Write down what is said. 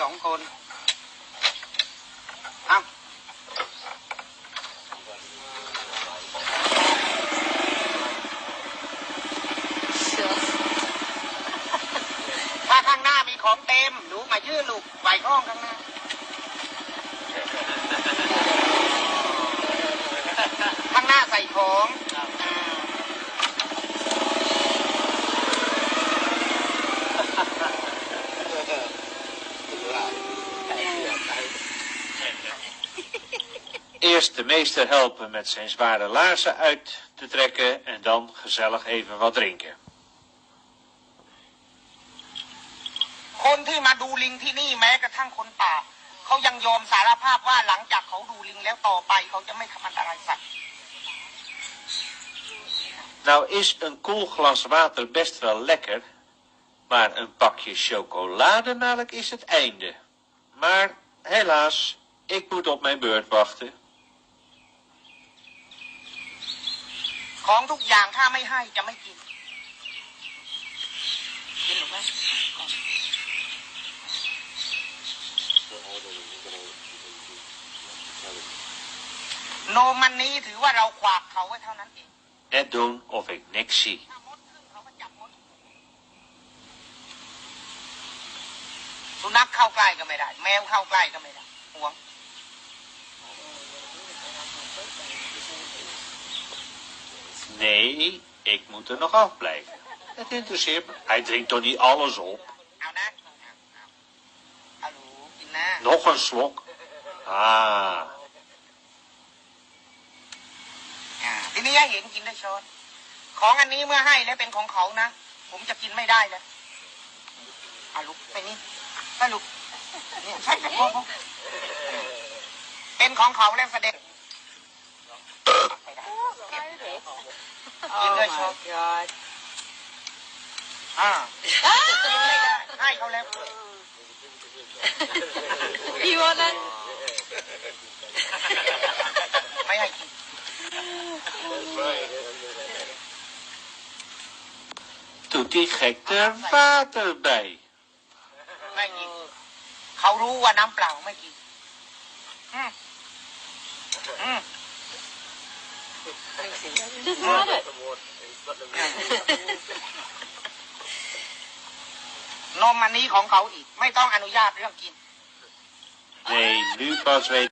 สองคนเอ้าถ้าข้างหน้ามีของเต็มหนูมายื่นลูกไหวข้องข้างหน้า Eerst de meester helpen met zijn zware laarzen uit te trekken en dan gezellig even wat drinken. คนที่มาดูลิงที่นี่แม้กระทั่งคนป่า เขายังยอมสารภาพว่าหลังจากเขาดูลิงแล้วต่อไป เขาจะไม่ทำอันตรายสัตว์ Nou is een koel glas water best wel lekker, maar een pakje chocolademelk is het einde. Maar helaas, ik moet op mijn beurt wachten. ของทุกอย่างถ้าไม่ให้จะไม่กินกินหรือไม่โนมันนี้ถือว่าเราขวากเขาไว้เท่านั้นเอง Net doen of ik niks zie. ถ้ามดขึ้นเขาก็จับมดสุนัขเข้าใกล้ก็ไม่ได้ แมวเข้าใกล้ก็ไม่ได้ห่วง Nee, ik moet er nog afblijven. Het interesseert me. Hij drinkt toch niet alles op? เอานะเอาลูกกินนะ Nog een slok? Ah, อ่าทีนี้ให้เห็นกินได้ช้อนของอันนี้เมื่อให้แล้วเป็นของเขานะ ผมจะกินไม่ได้แล้วเอาลูกไปนี่ไปลูกเนี่ยใช่กับพ่อพ่อเป็นของเขาแล้วแสดงไม่ได้ กินด้วยช้อน God. อ่ากินไม่ได้ให้เขาแล้ว You wanna? ไม่ให้กิน doet die gek er water bij? ไม่กิน เขารู้ว่าน้ำเปล่าไม่กิน อืมอืม Just want it. นมอันนี้ของเขาอีก ไม่ต้องอนุญาตเรื่องกิน Nee, nu pas weet